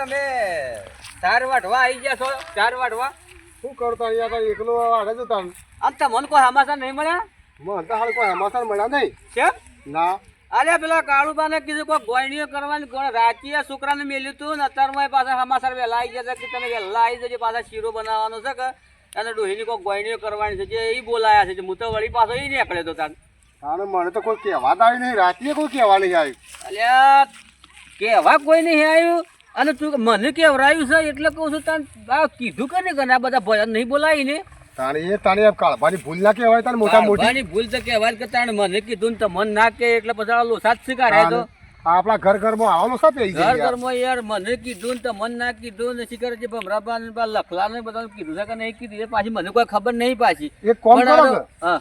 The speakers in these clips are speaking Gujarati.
તમે ચાર વાટવા આવી ગયા છો? ચાર વાટવા? શું કરતો અહીંયા તો એકલો આગળ જતા આમ તમને કોઈ હમાસા નહીં મળ્યા મને તો હાલ કોઈ હમાસા મળ્યા નહીં. કેમ? ના. અરે પેલા કાળુબાને કીધું કોઈ ગોયણીઓ કરવાની ગોળ રાતીએ છોકરાને મેલ્યું તું ને અત્યારમાં પાછા સમાચાર વહેલા આવી ગયા છે કે તમે વહેલા આવી જજો પાછા શીરો બનાવવાનો છે કે? અને ડોહીની કોઈ ગોયણીઓ કરવાની છે જે એ બોલાયા છે હું તો વળી પાછો એ નીકળ્યો તો તાન. અને મને તો કોઈ કહેવા આવી નહીં. રાત્રે કોઈ કહેવા નહીં આવ્યું અલ્યા કેવા કોઈ નહીં આવ્યું અને તું મને કેવરાયું છે એટલે કહું છું તાન આ કીધું કે નહીં કે આ બધા ભજન નહીં બોલાય ને. તાણી એ તાણી કાળભાની ભૂલ ના કહેવાય તાને મોટા મોટી. કાળભાની ભૂલ તો કહેવાય કે તાણ મને કીધું ને તો મન ના કે એટલે પછી આ લોસા જ તો. આપણા ઘર ઘરમાં આવવાનું સા પેઈ ઘર જાય ઘરમાં યાર મને કીધું ને તો મન ના કીધું ને શિકાર જે ભમરાબા ને લખલા ને બધા કીધું છે કે નહીં કીધું એ પાછી મને કોઈ ખબર નહીં પાછી. એક કોમ કરો હા.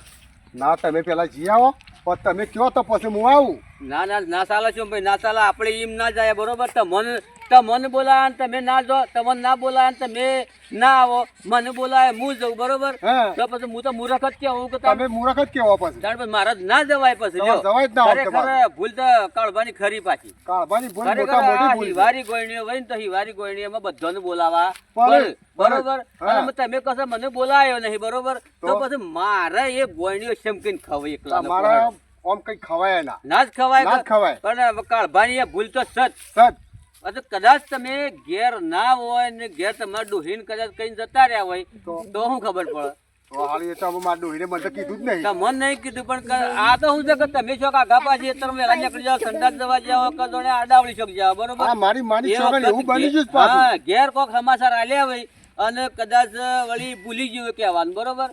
ના તમે પેલા જી આવો. પણ તમે કયો તો પછી હું આવું? ના ના ના ચાલે છું ભાઈ ના ચાલે. આપણે એમ ના જાય બરોબર? તો મન તો મન બોલાય તમે ના જો તમને ના બોલાય તમે ના આવો. મને બોલાય હું જઉં બરોબર? તો પછી હું તો મૂર્ખ જ કેવું કે તમે મૂર્ખ જ કેવો પછી. પછી મારા ના જવાય પછી જવાય જ ના ખરેખર ભૂલ તો કાળભાની ખરી પાછી. કાળભાની ભૂલ મોટા મોટી ભૂલ વારી ગોયણીઓ ને તો હિવારી ગોયણીઓમાં બધાને બોલાવા. બરોબર. અને તમે કશો મને બોલાયો નહીં બરોબર? તો? પછી મારે એ ગોયણીઓ શમકીને ખવ એકલા તમારા આમ કઈ ખવાય ના. ના જ ખવાય ના ખવાય. પણ કાળભાની ભૂલ તો સત સત એટલે કદાચ તમે ઘેર ના હોય ને ઘેર તમારે ડોહીને કદાચ કઈ જતા રહ્યા હોય તો? શું ખબર પડે? ઘેર કોક સમાચાર આલ્યા હોય અને કદાચ વળી ભૂલી ગયું કહેવાનું બરોબર?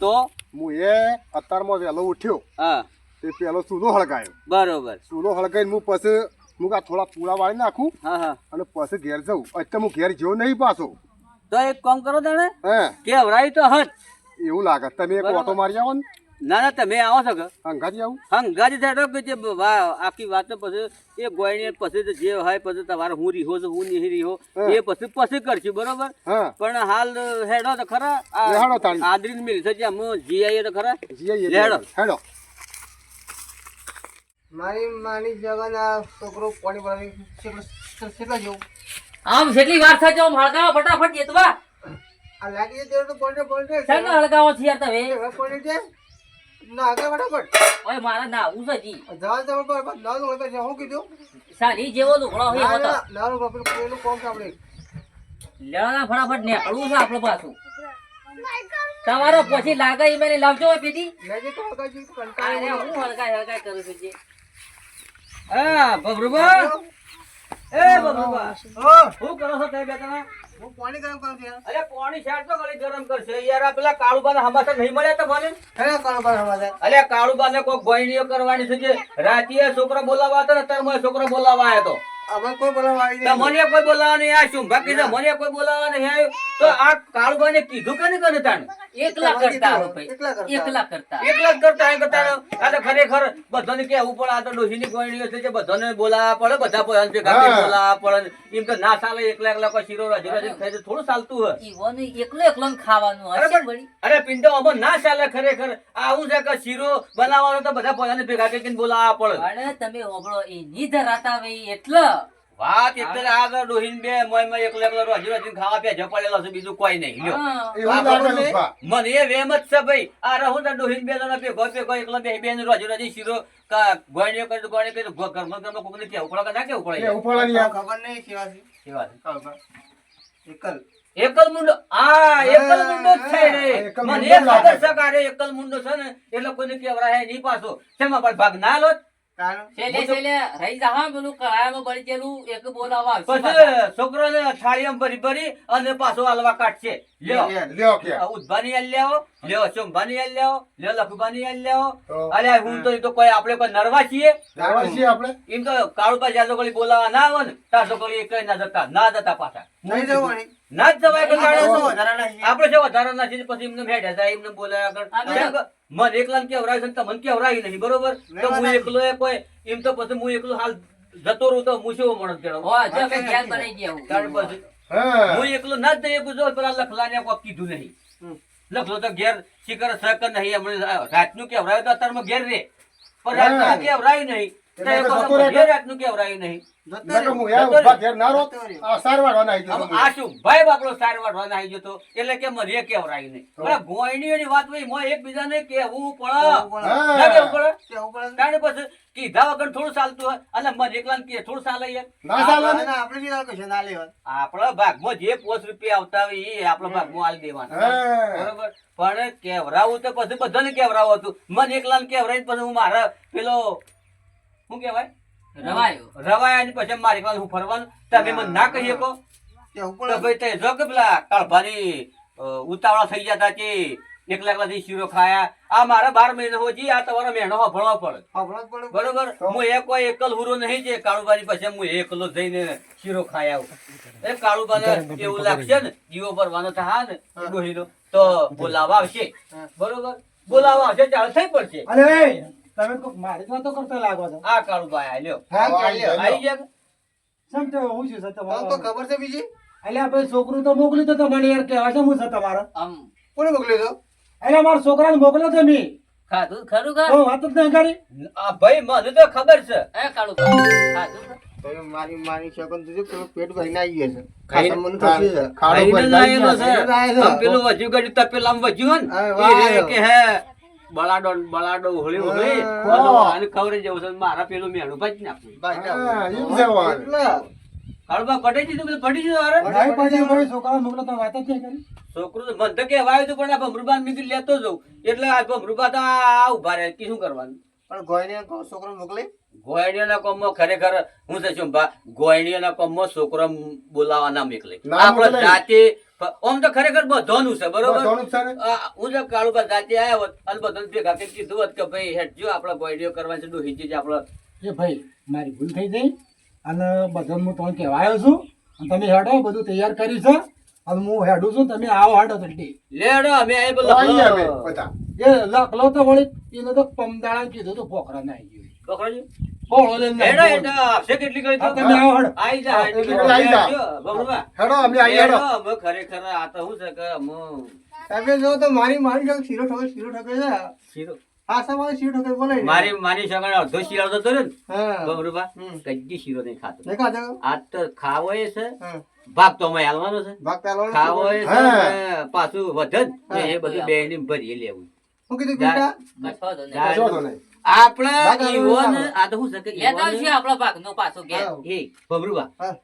તો? હું એ અત્યારમાં વહેલો ઉઠ્યો. હા. તે પેલો સૂનો હળગાયો. બરોબર. સૂનો હળગાઈને હું પછી હું આ થોડા પૂળા વાળી નાખું હા હા. અને પછી ઘેર જઉં. અત્યારે હું ઘેર જેવો નહીં પાછો. તો એક કામ કરો તને હે? કેવરાય તો હટ. એવું લાગે. તમે એક ઓટો મારી આવો ને. ના ના તમે આવો છો કે. આવું. હંગાજી થાય કે જે આખી વાત પછી એ ગોયણી પછી જે હોય પછી તમારે હું રીહો છું હું નહીં રીહો. એ પછી પછી કરશું બરોબર? હા. પણ હાલ હેડો તો ખરા. આ લેહાડો તાળી. આદરીને મિલ છે જ્યાં હું જીઆઈએ તો ખરા. જીઆઈએ હેડો હેડો. મારી માની જગના છોકરો કેટલા જેવું. આમ જેટલી વાર થાય આમ હળગાવો ફટાફટ જેતવા આ લાગી જાય તો હળગાવો છે યાર તમે? પોઈન્ટ છે ના આગળ ફટાફટ. ઓય મારા જી. જવા જવા પર ના નું હું કીધું? સાલી જેવો હોય ના ના ના નું કોમ સાંભળે લેવાના ફટાફટ છે આપણું પાછું. તમારો પછી લાગે એ મને લાવજો પીધી હું હળગાય હળગાય કરું છું જે. હા બબરુબા એ બબરુબા શું કરો છો તમે બે જણા હું પાણી ગરમ કરું છું. અરે પાણી શાક તો ગળી ગરમ કરશે. યાર આ પેલા કાળુબાના હમાસા નહીં મળ્યા તમને ખરા કોણ પર હવા અલ્યા કાળુબાને કોઈ કરવાની છે રાતીએ છોકરો બોલાવા હતો ને છોકરો બોલાવા આવ્યો હતો મને કોઈ બોલાવા નહીં આ શું બાકી મને કોઈ બોલાવવા નહીં આવ્યું. તો આ કાળુબાને કીધું કે નહીં કને તાણ એકલા કરતા એકલા કરતા. એકલા કરતા. કરતા. આ તો ખરેખર બધાને કેવું પડે. આ તો ડોશીની ગોયણીઓ છે જે બધાને બોલાવવા પડે. બધા ભેગા પડે. એમ તો ના ચાલે. એકલા એકલા કોઈ શીરો રાજી રાજી ખાઈ તો થોડું ચાલતું હોય. ઈવોને એકલો એકલો ખાવાનું અરે હશે પણ- અરે પિંડો અમો ના ચાલે ખરેખર. આવું છે કે શીરો બનાવવાનો તો બધા પોતાને ભેગા કરીને બોલાવવા પડે. અરે તમે હોભળો. એ ની ધરાતા હોય એટલે. વાત એટલે આગળ ડોહીન બે મોય મોય એકલો એકલો રાજી રાજી ખાવા પે પડેલો છે બીજું કોઈ નહીં. લ્યો. હા. એવું લાગે છે? ઊભા. મને એ વેમ જ છે ભાઈ. આ રહું તો ડોહીન બે જણા ભેગો ભેગો એકલો બે બેન રાજી રાજી શીરો કા ગોળણીઓ કરી તો કરી ઘરમાં ઘરમાં કોકને કેવું પડે કે ના કેવું પડે? એ ની ખબર નહીં શિવાજી. એ એકલ. એકલ મુંડો. આ એકલ મુંડો છે રે. એકલ મને મુંડો ખબર છે. કે આ રે એકલ મુંડો છે ને એટલે કોઈને કેવરાય નહીં પાછો. પણ ભાગ ના લો. છોકરોને થાળીમાં ભરી ભરી અને પાછો હાલવા કાઢશે. લ્યો. લ્યો આલ લ્યો. શંભાની આલ લ્યો. લખબાની આલ અરે હું તો તો કોઈ આપણે કોઈ નરવા છીએ? જાણવા છીએ આપણે? એમ તો કાળુભાઈ જ્યાં બોલાવા ના આવે ને ત્યાં કોઈ ના જતા ના જતા પાછા. નહીં જવાની. ના જ જવાય કે આપણે છે? વધારાના પછી એમને એમને બોલાયા આગળ. મને એકલા કેવરાય છે તમને કેવરાય નહીં બરોબર? તો હું એકલો એ કોઈ એમ તો પછી હું એકલો હાલ જતો રહું તો હું શેવો માણસ કેળવું? હો, પછી એકલો ના જ જઈએ જો પેલા લખલાને કોઈ કીધું નહીં. લખલો તો ઘેર શિકર સહકર નહીં રાતનું કેવરાય તો અત્યારમાં ઘેર રે. પણ. રાતના કેવરાય નહીં. એટલે પાછું જતો રહે બધે રાતનું કેવરાયું નહીં? નકર હું યા ઊભા ઘેર ના રહો, આ સાર વાળવાના આવી જતો આમ આ શું ભાઈ બાપડો સાર વાટવાના આવી જતો? એટલે કે મને કેવરાયું નહીં? પણ ગોયણીઓની વાત હોય એકબીજાને કેવું પડે? હા. ના કેવું પડે? કેવું પડે? કારણ પછી કીધા વગર થોડું ચાલતું હોય અને મને એકલા કે થોડું ચાલે આપડા ના ચાલે ને? આપણે ભાગમાં જે પોચ રૂપિયા આવતા હોય એ આપણા ભાગમાં આલી દેવાના. બરોબર? પણ કેવરાવું તો પછી બધાને કેવરાવું હતું. મને એકલા કેવરાય પછી હું મારા પેલો શું કહેવાય? રવાયો. રવાયા ને પછી મારી પાસે હું ફરવાનું? તમે મને ના કહી શકો? તો ભાઈ તે જો કે પેલા કાળભાની ઉતાવળા થઈ જતા કે એક લાખથી શીરો ખાયા. આ મારા બાર મહિના હોજી આ તમારો મહેનો ભણવા પડે. બરોબર? હું એક કોઈ એકલ હુરો નહીં જે કાળુબાની પછી હું એકલો જઈને શીરો ખાઈ આવું. એ કાળુબાને એવું લાગશે ને દીવો ભરવાનો થા ને ગોહીનો. તો બોલાવા આવશે. બરોબર? બોલાવા આવશે ચાલ થઈ પડશે. અરે તમે કોક મારી જ વાતો કરતા લાગો છો? આ કાળુબાઈ આલ્યો હા આવી. ગયા? સમ તો હું છું સર તો ખબર છે બીજી? એટલે ભાઈ છોકરું તો મોકલ્યું તો તમને યાર કહેવાય છે હું છે તમારો. આમ. કોને મોકલ્યો તો એટલે મારા છોકરાને મોકલ્યો છે મેં. ખાધું ખરું કા? હું વાત જ ન કરી. આ ભાઈ મને તો ખબર છે. એ કાળું ખાધું? તમે મારી મારી શકન તો જો પેટ ભરીને આવી ગયો છે. ખાઈ- મને થશે છે. ખાડો ખાઈને બંધાઈ છે. આમ પેલું વધ્યું ગયું તપેલામાં વધ્યું ને, એ કે હે. બલાડો ને બલાડો. અને છે. મારા પેલું મેણું ભાજી છે દીધું પેલું દીધું તો વાત જ નહીં કરી. છોકરું તો મને હતું પણ આ ભમરૂબાને લેતો જવું એટલે આ ભમરૂબા તો આ ઊભા રહે કે શું કરવાનું? પણ ગોઈને કહો છોકરો મોકલી? ગોયણીઓના કોમમાં ખરેખર હું છે શું ભા ગોયણીઓના કોમમાં છોકરો બોલાવા ના મોકલે. આપણે જાતે આમ તો ખરેખર બધોનું છે બરોબર? જ હું જો કાળુબા જાતે આવ્યો હોત અને બધો ભેગા કરીને કીધું હોત કે ભાઈ હેડજો આપણે ગોયડીઓ કરવા છે ડોહી જે આપણે. એ ભાઈ મારી ભૂલ થઈ ગઈ અને બધાને હું તમને કહેવાયો છું અને તમે હેડો બધું તૈયાર કર્યું છે અને હું હેડું છું તમે આવો હેડો જલ્દી. લેડો અમે અમે બધા. એ લખલો તો વળી એને તો પમદાળા કીધું તો પોખરા ના આવી ગયું. પકડજો. પોળો લઈને હેડો આવી હેડો આપશે કેટલી કરી હા, તમે આવો હેડો. આઈ જા હા, એટલે આઈ જા. હેડજો, બબલુભા. હેડો અમે આવીએ હેડો. હેડો, અમે ખરેખર આ તો શું છે કે અમે? તમે જો તો મારી મારી શીરો ઠોકે શીરો ઠોકે છે. શીરો? આ શીરો ઠોકે બોલે. મારી મારી સગણ અડધો શિયાળો તો ને? હા. કદી શીરો નહીં ખાતો. દેખા. આજ તો ખાવો એ છે. હા. ભાગ તો અમે હાલવાનો છે. ભાગ ખાવો છે. એ છે. ને પાછું વધે ને એ બધું બે ભરી લેવું. શું કીધું બેટા? આપણે ઈવોન આ તો શું છે કે લેતા આવશે આપણા ભાગનો પાછો કે હા. એ બબરુબા હા.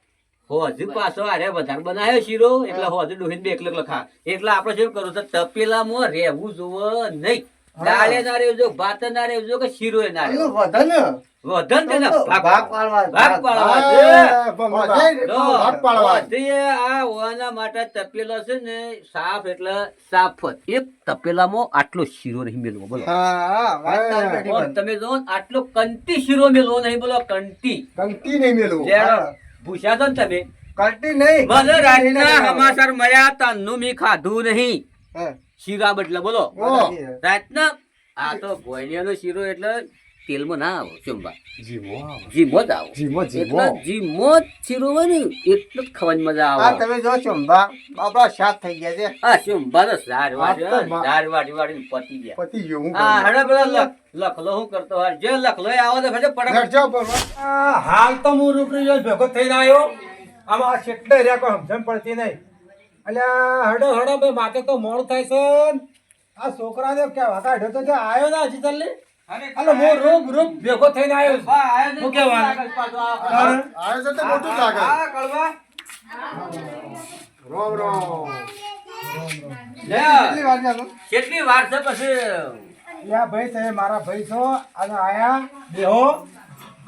પાછો અરે વધારે બનાવ્યો શીરો એટલે હોજ હજુ ડોહીને બે એકલો એકલો એટલે આપણે શું કરવું છે તપેલામાં રહેવું જોવે નહીં. દાળે ના રેવજો ભાત ના રેવજો કે શીરો ના રેવજો વધન વધન તેને ભાગ ભાગ પાડવા ભાગ પાડવા ભાગ પાડવા. વધીએ આ ઓના માટે તપેલો છે ને સાફ એટલે સાફ એક તપેલામાં આટલો શીરો નહીં મેલવો બોલો. હા. તમે જો આટલો કંટી શીરો મેલવો નહીં બોલો કંટી. કંટી નહીં મેલવો. ભૂસ્યા છો ને તમે? કંટી નહીં મને રાતના. સમાચાર મળ્યા તાનનું મેં ખાધું નહીં. હા. શીરા બદલે બોલો. રાતના આ તો ભોયણીયાનો શીરો એટલે તેલમાં ના આવો ચુંબા. જીમો જ આવો. જીમો, જીમો. જીમો શીરો હોય ને એટલો જ ખાવાની મજા આવે. તમે જો ચુંબા બા બાપડા શાક થઈ ગયા છે. આ ચુંબા તો સાર વાળી સાર વાળી વાળી પતી ગયા. પતી ગયું હું હા? હડે પેલા લખ- લખલો હું કરતો હાર જે લખલો આવો તો ફટે. આ હાલ તો હું રૂપરી જોઈ ભેગો થઈને આવ્યો. આમાં કેટલે રહ્યા કોઈ સમજણ પડતી નહીં. અલ્યા હડો હડો ભાઈ માથે તો મોડ થાય છે ને. આ છોકરાને કેવા કાઢ્યો તો આવ્યો ના હજી તલ્લી અલે હું રૂપ રૂપ ભેગો થઈને આવ્યો હા. આવે છે તો મોટું લાગે. આ કળવા. રોમ રોમ. કેટલી વાર છે આમાં? કેટલી વાર છે પછી યા ભાઈ તમે મારા ભાઈ છો અને આયા બેહો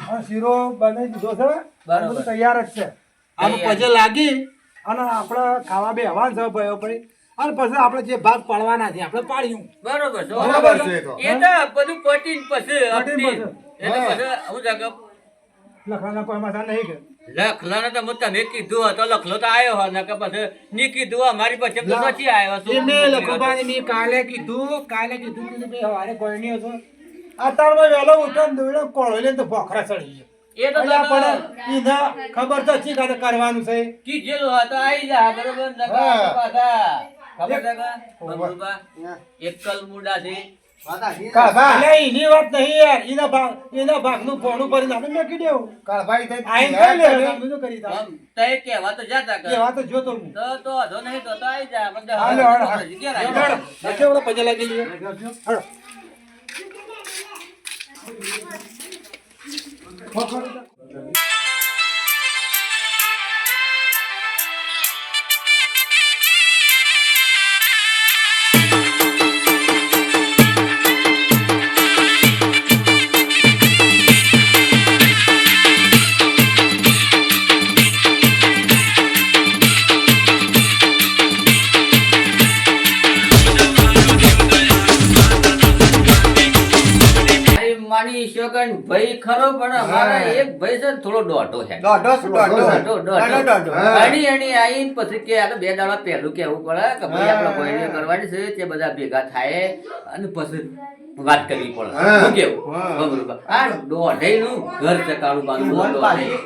અને શીરો બનાવી દીધો છે બરાબર. બધું તૈયાર જ છે આમ. પછી લાગી અને આપણે ખાવા બેહવાનું છે ભાઈઓ ભાઈ. અને પછી આપણે જે ભાગ પાડવાના છે આપણે પાડ્યું. બરોબર બરોબર બરાબર છે એ તો. બધું પટીન પછી પટીને પછી. એટલે પછી હું જાગે લખવાના પૈસા નહીં કે? લખલાને તો હું તમે કીધું હતો લખલો તો આવ્યો હોય ને કે પછી ની કીધું અમારી પાસે તો નથી આવ્યો છું મેં લખુબાને મેં કાલે કીધું કાલે કીધું કીધું ભાઈ હવારે કોઈની હતો અત્યારમાં વેલો ઉઠો ને દોડ્યો કોળો લે તો ભોખરા ચડી એ તો પણ ઈના ખબર તો છે કે કરવાનું છે? કીધેલું હતો આઈ જા બરોબર. આ પાછા. ખબર છે બરોબર. એકલ મુડાથી વાત આખી 好好的 ભાઈ ખરો પણ અમારા એક ભાઈ છે થોડો દોઢો છે. દોઢો દોઢો દોઢો, દોઢો. દોઢો દોઢો. હા. અણી અણી આઈને પછી કે આ બે દાડા પહેલું કેવું પડે કે ભાઈ આપણે કોઈ કરવાની છે તે બધા ભેગા થાય અને પછી વાત કરવી પડે. શું કેવું. બરોબર. આ દોઢેયનું ઘર ચકાળું બાંધવું દોઢેય.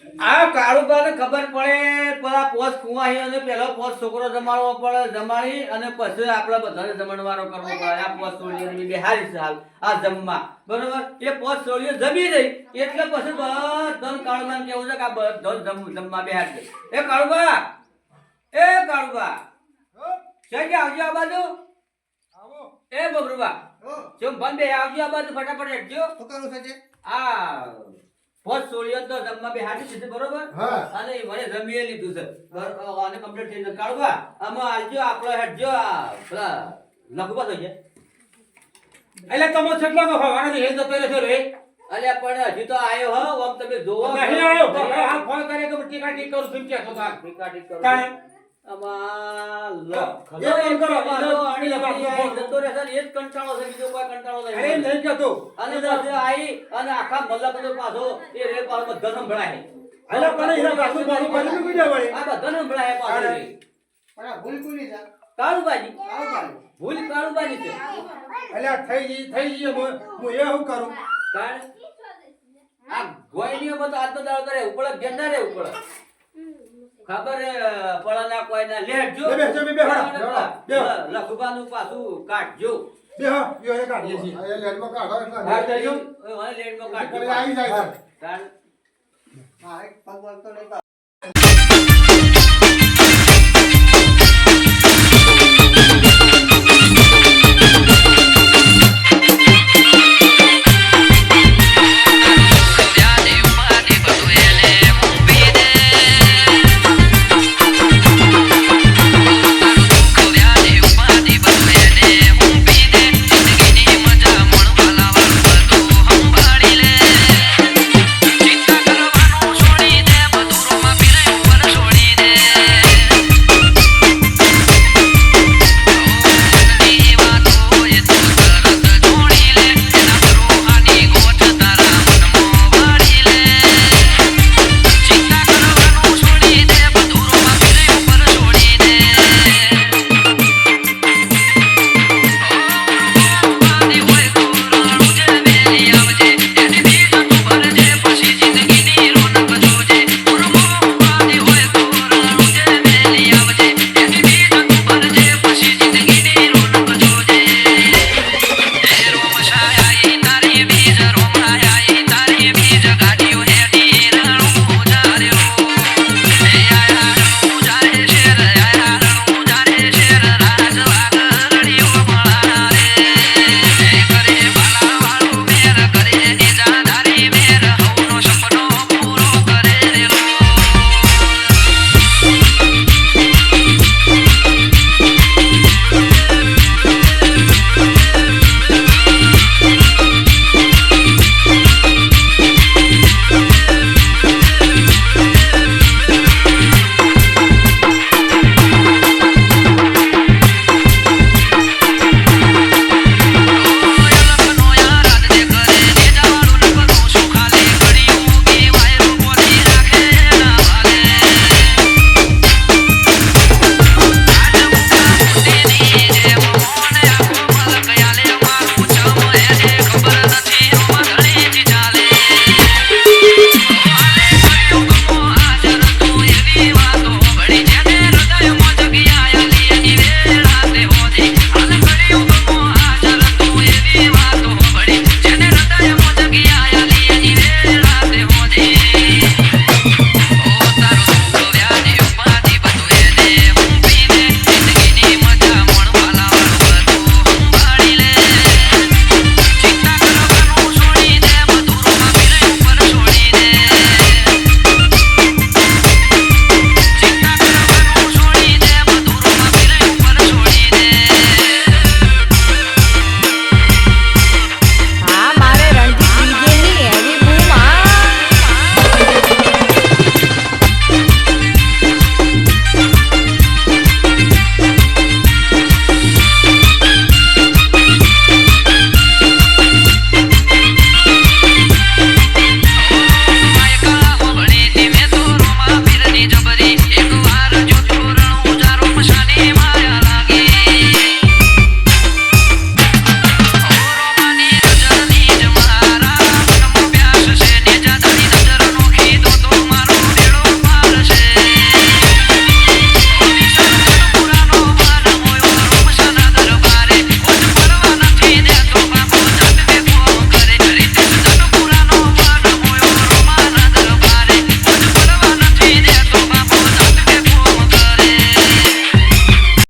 આ કાળુબાને ખબર પડે પેલા પોસ કુંવાહીઓને પેલો પોસ છોકરો જમાડવો પડે જમાડી અને પછી આપણે બધાને જમણવારો કરવો પડે. આ પોસ છોડીઓને બિહારી હાલ આ જમવા. બરોબર? એ પોસ છોડીઓ જમી રહી એટલે પછી બધા કાળુબાને કેવું છે કે આ બધા જમ- જમવા બિહારી દે. એ કાળુબા! એ કાળુબા! કે આવજો આ બાજુ? એ બબરુબા જો બંધ આવજો આ બાજુ ફટાફટ હેઠજો. શું છે આ પોસ છોડીઓ તો જમવા બેહાડી દીધી બરોબર? હા. અને મને જમીએ લીધું છે. આને કમ્પ્લીટ થઈ જશે કાઢવા. આમાં આલજો આપણો હેડજો આ પેલા લખવા થઈ જાય એટલે તમે છેલ્લો તો હવારે એ જતો રહ્યો રે. અલ્યા પણ હજી તો આયો હો આમ તમે જોવો. નહીં આયો હા ફોન કરે કે ટીકા ટીક કરું છું કે તો ટીકા ટીક કરો. ને ભૂલ કોની છે? અલ્યા થઈ ગઈ થઈ ગઈ હું હું એ શું કરું? કારણ આ બધો આજનો દાડો કરે ઉપડે ગેંડા રે ઉપડે ખબર પડે ના કોઈ ના લેટજો બે બેસો, બે બેસો. બે. લખવાનું પાછું કાઢજો બે હા યો એ કાઢીએ છીએ આ લેન્ડમાં કાઢો એટલે હા, જઈજો. ઓય, ઘરે કાઢજો આવી જાય સર મારે પગ વળતો નહીં.